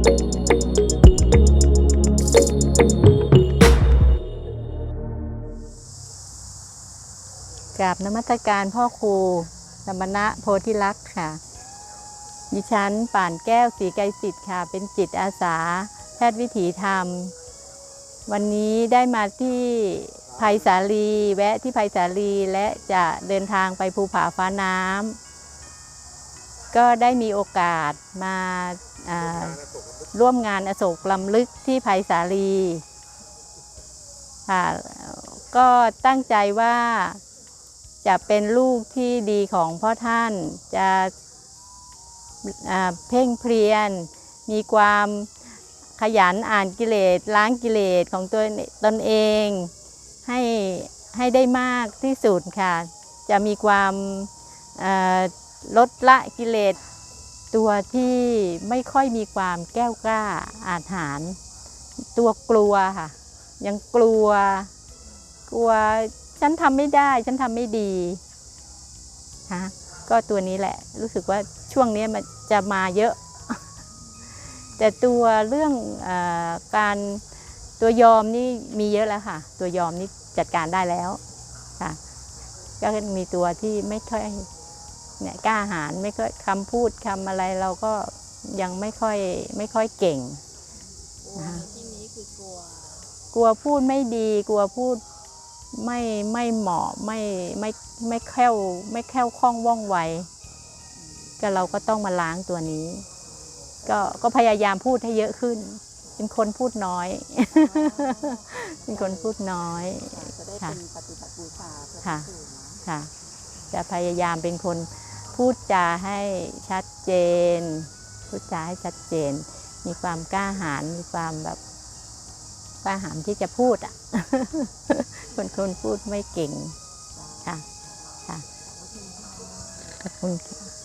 กราบนมัสการพ่อครูสมณะโพธิลักษ์ค่ะ ดิฉันป่านแก้วสีไกรจิตค่ะ เป็นจิตอาสา แพทย์วิถีธรรม วันนี้ได้มาที่ภัยสาลีแวะที่ภัยสาลีและจะเดินทางไปภูผาฟ้าน้ำก็ได้มีโอกาสมา ร่วมงานอโศกลำลึกที่ภัยสาลีค่ะก็ตั้งใจว่าจะเป็นลูกที่ดีของพ่อท่านจะเพ่งเพรียน มีความขยันอ่านกิเลสล้างกิเลสของตัวตนเองให้ให้ได้มากที่สุดค่ะ จะมีความลดละกิเลส ตัวที่ไม่ค่อยมีความแก้วกล้าอาถรรพ์ตัวกลัวค่ะ ยังกลัว กลัวฉันทำไม่ได้ ฉันทำไม่ดีฮะก็ตัวนี้แหละ รู้สึกว่าช่วงนี้มันจะมาเยอะ แต่ตัวเรื่องอการตัวยอมนี่มีเยอะแล้วค่ะ ตัวยอมนี่จัดการได้แล้วค่ะก็มีตัวที่ไม่ค่อย เนี่ยกล้าหาญไม่ค่อยคำพูดคำอะไรเราก็ยังไม่ค่อยไม่ค่อยเก่งกลัวในที่นี้คือกลัว กลัวพูดไม่ดีกลัวพูดไม่ไม่เหมาะไม่ไม่ไม่แคล่วไม่แคล่วคล่องว่องไวก็เราก็ต้องมาล้างตัวนี้ ก็ก็พยายามพูดให้เยอะขึ้น เป็นคนพูดน้อย เป็นคนพูดน้อยจะได้ค่ะเป็นปฏิบัติบูชาพระค่ะพิฆเนเนาะค่ะ จะพยายามเป็นคน พูดจาให้ชัดเจน พูดจาให้ชัดเจน มีความกล้าหาญมีความแบบกล้าหาญที่จะพูดอะคนคนพูดไม่เก่งค่ะค่ะขอบคุณค่ะ